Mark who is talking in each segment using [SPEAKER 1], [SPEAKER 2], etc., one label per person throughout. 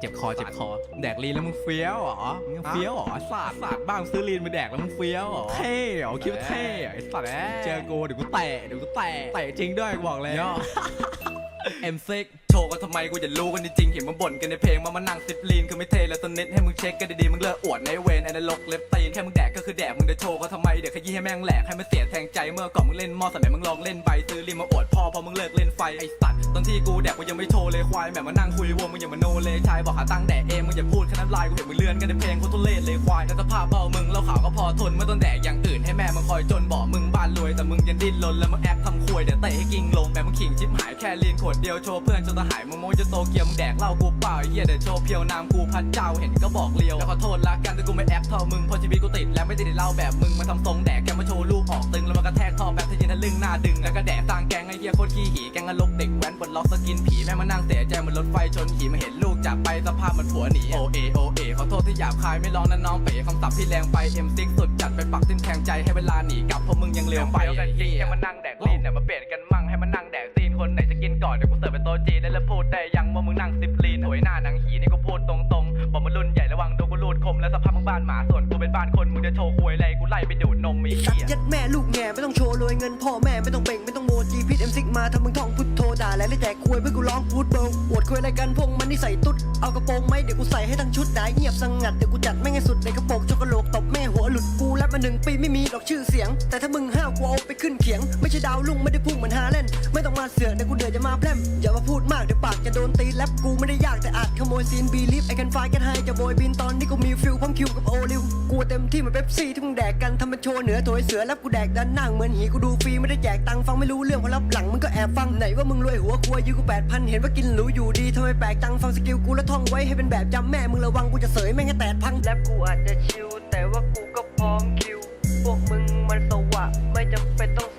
[SPEAKER 1] เจ็บคอเจ็บคอ แดกลีนแล้วมึงเฟี้ยวเหรอ มึงเฟี้ยวเหรอสาดสาดบ้างซื้อลีนมาแดกแล้วมึงเฟี้ยวเหรอ เท่เหรอคิดว่าเท่เหรอไอ้สัตว์เจอกูเดี๋ยวกูเตะเดี๋ยวกูเตะเตะจริงด้วยกูบอกเลย เอ็มซิก
[SPEAKER 2] โชว์กันทำไมกูจะรู้กันจริงๆเห็นมึงบ่นกันในเพลงมามานั่งซิปลีนคือไม่เทแล้วตอนนิดให้มึงเช็คกันดีๆมึงเลิกอวดในเวนไอ้นรกเล็บตีนแค่มึงแดกก็คือแดกมึงจะโชว์ก็ทำไมเดี๋ยวขยี้ให้แม่งแหลกให้มันเสียแทงใจเมื่อก่อนมึงเล่นมอสมัยมึงลองเล่นใบซื้อลีมาอวดพ่อพอมึงเลิกเล่นไฟไอ้สัตว์ตอนที่กูแดกกูยังไม่โชว์เลยควายแบบมานั่งคุยวงมึงอย่ามาโนเลยชายบอกหาตังแดกเองมึงอย่าพูดแค่น้ำลายกูเห็นมึงเลื่อนกันในเพลงโคตรทุเรศเลยควายแล้วสภาพเบามึงเล่าข่าวก็พอทนไม่ต้องแดกอย่างอื่นให้แม่มึงคอยจนบอกมึง รวยแต่มึงยังดิ้นรนแล้วมึงแอคทำควยเดี๋ยวเตะให้กิ้งลงแบบมึงขิงชิบหายแค่ลีนขวดเดียวโชว์เพื่อนจนตาหายมึงโมจะโตเกียวมึงแดกเหล้ากูเปล่าไอ้เหี้ยเดี๋ยวโชว์เพียวนามกูพันเจ้าเห็นก็บอกเลียวแล้วขอโทษละกันแต่กูไม่แอคเท่ามึงเพราะชีวิตกูติดและไม่ได้เล่าแบบมึงมาทำทรงแดกแกมาโชว์ลูกออกตึงแล้วมันกระแทกท่อแบบทะยินทะลึ่งหน้าดึงแล้วก็แดกสร้างแกงไอ้เหี้ยโคตรขี้หีแกงอลกเด็กแว้นบนล็อกสกินผีแม่มานั่งเสียใจเหมือนรถไฟชนผีมาเห็นลูก จากไปสภาพเหมันผัวหนีโอเอโอเอขอโทษที่หยาบคายไม่ร้องนะน้องเป๋คำศัพท์ที่แรงไปเอ็มซิกสุดจัดไปปักทิ่มแทงใจให้เวลาหนีกลับเพราะมึงยังเร็วไปกันจริงแค่มานั่งแดกลีนเนี่ยมาเปลี่ยน นคนไหนจะกินก่อนเดี๋ยวกูเสิร์ฟเป็นโต๊ะจีนแล้วพูดได้ยังว่ามึงนั่งซิปลีนโอยหน้าหนังหีนี่กูพูดตรงๆบอกมึงรุ่นใหญ่ระวังโดนกูรูดคมและสภาพมึงบ้านหมาส่วนกูเป็นบ้านคนมึงจะโชว์ควยอะไรกูไล่ไปดูดนมมี
[SPEAKER 3] สัต
[SPEAKER 2] เหี้
[SPEAKER 3] ว์
[SPEAKER 2] ยั
[SPEAKER 3] ดแม่ลูกแง่ไม่ต้องโชว์รวยเงินพ่อแม่ไม่ต้องเบ่งไม่ต้องโมจีพิษเอ็มซิกมาทำมึงท่องพุทโธด่าแล้วแจกควยเพื่อกูร้องพูดเบิลอวดควยอะไรกันพวกมันนี่ใส่ตุ๊ดเอากระโปรงไหมเดี๋ยวกูใส่ให้ทั้งชุดได้เงียบสงัดเดี๋ยวกูจัดแม่งให้สุดในกระโปรงช็อกโกแลตตบแม่หัวหลุดกูแลบมาหนึ่งปีไม่มีหรอกชื่อเสียง แต่ถ้ามึงห้าวกูเอาไปขึ้นเขียง ไม่ใช่ดาวลุ่งไม่ได้พุ่งเหมือนฮาเล่นไม่ต้องมาเสือกเดี๋ยวกูเดือดจะมาแพร่มอย่ามาพูดมากเดี๋ยวปากจะโดนตีแลบกูไม่ได้ยากแต่อาจขโมยซีนบีลิฟไอแคนไฟกันให้จะโบยบินตอนนี้กูมีฟิลพร้อมคิวกับโอลิวกูเต็มที่เหมือนเป๊ปซี่ที่มึงแดกกันทำเป็นโชว์เหนือถอยเสือแล้วกูแดกด้านนั่งเหมือนหีกูดูฟรีไม่ได้แจกตังค์ฟังไม่รู้เรื่องเพราะรับหลังมึงก็แอบฟังไหนว่ามึงรวยหัวครัวยืมกูแปดพันเห็นว่ากินหรูอยู่ดีทำไมแปลกจังฟังสกิลกูแล้วท่องไว้ให้เป็นแบบจำแม่มึงระวังกูจะเสยแม่งให้แตกพังแลบกูอาจจะชิวแต่ว่ากูก็พร้อมคิวพวกมึงมันสวะไม่จำเป็นต้อง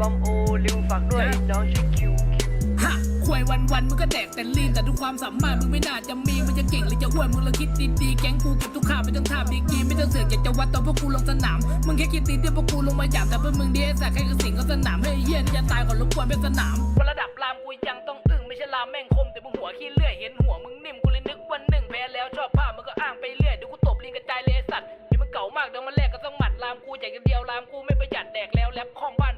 [SPEAKER 3] บอมโอลิวฝากด้วยน้องชื่อคิวคิว
[SPEAKER 4] ฮะควยวันวันๆมึงก็แดกแต่ลีนแต่ทุกความสามารถมึงไม่น่าจะมีมันจะเก่งหรือจะห้วยมึงลองคิดดีๆแก๊งกูเก็บทุกข่าวไม่ต้องท่าบีกีไม่ต้องเสือกอยากจะวัดตอนพวกกูลงสนามมึงแค่คิดตีเดียวพวกกูลงมาหยามแต่เพื่อมึงดีไอ้สักแค่กระสิงก็สนามให้ไอ้เหี้ยนี่จะตายก่อนรบกวนเป็นสนามว่าระดับรามกูยังต้องอึ้งไม่ใช่รามแม่งคมแต่มึงหัวขี้เลื่อยเห็นหัวมึงนิ่มกูเลยนึกวันหนึ่งแพ้แล้วชอบภาพมึงก็อ้างไปเรื่อยเดี๋ยวกูตบลิงกระจายเลยไอ้สัตว์นี่มึงเก่ามากเดี๋ยวมันแลกกันสักหมัดรามกูอยากจะเดียวรามกูไม่ประหยัดแดกแล้วแลบข้องบ้าน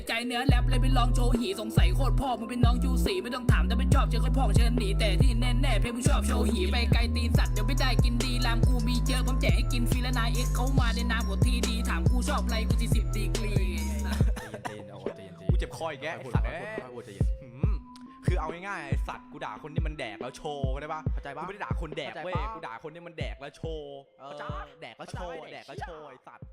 [SPEAKER 4] ยใจเนื้อแลบเลยไปลองโชว์หีสงสัยโคตรพ่อมึงเป็นน้องยูสีไม่ต้องถามถ้าไม่ชอบเชิญค่อยพ่องเชิญหนีแต่ที่แน่ๆเพลงมึงชอบโชว์หีไปไกลตีนสัตว์เดี๋ยวไม่ได้กินดีรามกูมีเยอะผมแจกให้กินฟรีและนายเอ็กซ์เขามาในนามของทีดีถามกูชอบอะไรกูที่สิบดีกรี
[SPEAKER 1] กูเจ็บคออีกแกไอ้สัตว์เอ้ยหืมคือเอาง่ายๆไอ้สัตว์กูด่าคนที่มันแดกแล้วโชว์ได้ปะ
[SPEAKER 5] เข้าใจปะ
[SPEAKER 1] กูไม่ได้ด่าคนแดกเว้ย
[SPEAKER 5] เข้าใจปะ
[SPEAKER 1] กูด่าคนที่มันแดกแล้วโชว์
[SPEAKER 5] เออ
[SPEAKER 1] เข้าใจแดกแล้วโชว์แดกแล้วโชว์ไอ้สัตว์